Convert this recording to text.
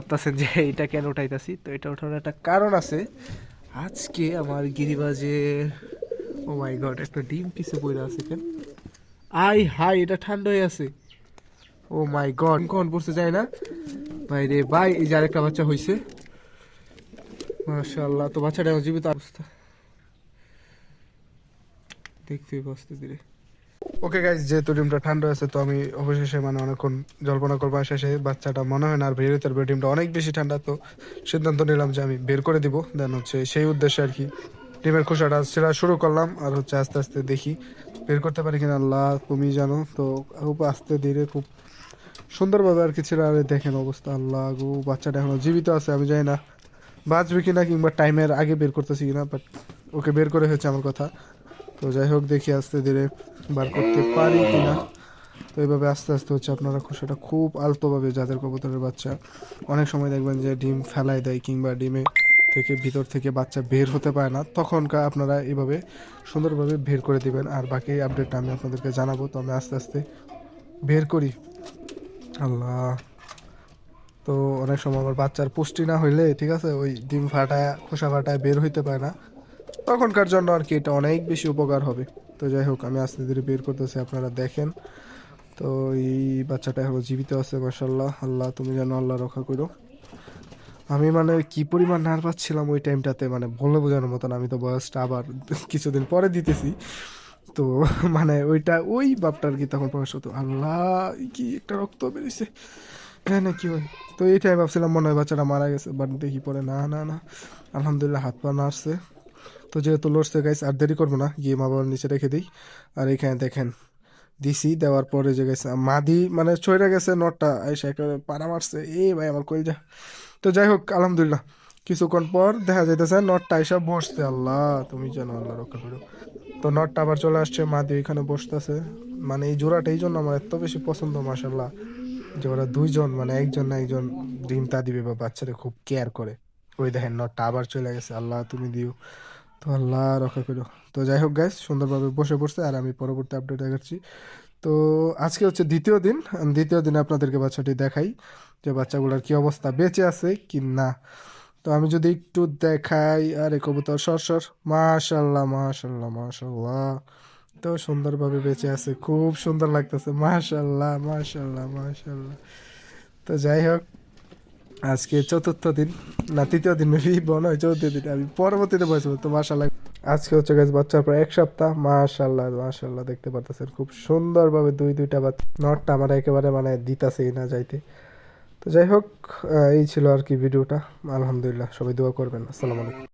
ভাবতেছেন যে এটা কেন উঠাইতাছি? তো এটা ওঠানোর একটা কারণ আছে। আজকে আমার গিরিবাজে ও মাই গড, একটা ডিম পিছে পড়ে আছে কেন? আই হাই, এটা ঠান্ডা হয়ে আছে। ও মাই গড, কখন পড়ছে যায় না। ভাই রে ভাই, এই যে আরেকটা বাচ্চা হয়েছে মাশাআল্লাহ, তো বাচ্চাটা জীবিত অবস্থা। দেখতে বসতে ধীরে। ওকে গাইজ যেহেতু ডিমটা ঠান্ডা আছে, তো আমি অবশেষে মানে অনেকক্ষণ জল্পনা করবার শেষে বাচ্চাটা মনে হয় না, আর বের হতে ডিমটা অনেক বেশি ঠান্ডা, তো সিদ্ধান্ত নিলাম যে আমি বের করে দিব। দেন হচ্ছে সেই উদ্দেশ্যে আর কি ডিমের খোসাটা ছেঁড়া শুরু করলাম, আর হচ্ছে আস্তে আস্তে দেখি বের করতে পারি কিনা। আল্লাহ, তুমি জানো, তো আস্তে ধীরে, খুব সুন্দরভাবে আর কি ছেড়ে আর দেখেন অবস্থা। আল্লাহ গো, বাচ্চাটা এখনও জীবিত আছে, আমি জানি না বাঁচবে কিনা কিংবা টাইমের আগে বের করতেছি কিনা বাট ওকে বের করে হয়েছে আমার কথা। তো যাই হোক, দেখি আস্তে ধীরে বার করতে পারি কিনা। তো এইভাবে আস্তে আস্তে হচ্ছে আপনারা খোসাটা খুব আলতোভাবে যাদের কবুতরের বাচ্চা, অনেক সময় দেখবেন যে ডিম ফেলায় দেয় কিংবা ডিমে থেকে ভিতর থেকে বাচ্চা বের হতে পারে না, তখনকার আপনারা এইভাবে সুন্দরভাবে বের করে দিবেন। আর বাকি আপডেটটা আমি আপনাদেরকে জানাব, তো আমি আস্তে আস্তে বের করি। আল্লাহ। তো অনেক সময় আমার বাচ্চার পুষ্টি না হইলে, ঠিক আছে, ওই ডিম ফাটায়, খোসা ফাটায় বের হইতে পারে না। তখনকার জন্য আর কি এটা অনেক বেশি উপকার হবে। তো যাই হোক, আমি আস্তে ধীরে বের করতেছি, আপনারা দেখেন। তো এই বাচ্চাটা এখনও জীবিত আছে মাসাল্লাহ আল্লাহ, তুমি যেন আল্লাহ রক্ষা করো। আমি মানে কি পরিমাণ নার্ভাস ছিলাম ওই টাইমটাতে মানে বলে বোঝানোর মতন আমি তো বয়সটা আবার কিছুদিন পরে দিতেছি। তো মানে ওইটা, ওই বাপটা আর কি তখন প্রকাশ হতো। আল্লাহ, কি একটা রক্ত বেরিয়েছে। হ্যাঁ না কি হয়। তো এই টাইম ভাবছিলাম মনে হয় বাচ্চাটা মারা গেছে বাট দেখি পরে না না না। আলহামদুলিল্লাহ হাত পা নাড়ছে। তো যেহেতু লড়ছে গাইস আর দেরি করব না, গিয়ে মা বাবার নিচে রেখে দিই। আর এখানে দেখেন দিছি দেওয়ার পরে যে গেছে, মাদি মানে ছয়টা গেছে, নটটা, এসে একেবারে পাড়া মারছে। এ ভাই, আমার কই যা তো যাই হোক, আলহামদুলিল্লাহ, কিছুক্ষণ পর দেখা যাইতেছে, নটটা এসে বসতে আল্লাহ, তুমি জানো আল্লাহ রক্ষা করো। তো নটটা আবার চলে আসছে, মাদি ওইখানে বসতেছে। মানে এই জোড়াটা এই জন্য আমার এত বেশি পছন্দ মাসাল্লাহ যে ওরা দুইজন মানে একজন না একজন ডিম তা দিবে বা বাচ্চারা খুব কেয়ার করে। ওই দেখেন নটটা আবার চলে গেছে। আল্লাহ তুমি দিও। তো আল্লাহ রক্ষা করো। তো যাই হোক গাইস সুন্দরভাবে বসে পড়ছে আর আমি পরবর্তী আপডেট দেখাচ্ছি। তো আজকে হচ্ছে দ্বিতীয় দিন। দ্বিতীয় দিনে আপনাদেরকে বাচ্চাটি দেখাই যে বাচ্চাগুলোর কি অবস্থা, বেঁচে আছে কি না। তো আমি যদি একটু দেখাই, আরে কবুতর, সর সর। মাশাল্লাহ মাশাল্লাহ মাশাল্লাহ তো সুন্দরভাবে বেঁচে আছে। খুব সুন্দর লাগতেছে। মাশাল্লাহ মাশাল্লাহ মাশাল্লাহ তো যাই হোক আজকে চতুর্থ দিন, না, তৃতীয় দিন মেবি মনে চৌদ্দ দিন, আমি পরবর্তীতে বসবো তো মাশাল্লাহ আজকে হচ্ছে গেছে বাচ্চার প্রায় এক সপ্তাহ মাশাল্লাহ মাশাল্লাহ দেখতে পারতেছেন, খুব সুন্দরভাবে দুই, দুইটা বাচ্চা, নটটা আমার একেবারে মানে দিতাছেই না যাইতে। তো যাই হোক এই ছিল আর কি ভিডিওটা, আলহামদুলিল্লাহ, সবাই দোয়া করবেন, আসসালামু আলাইকুম।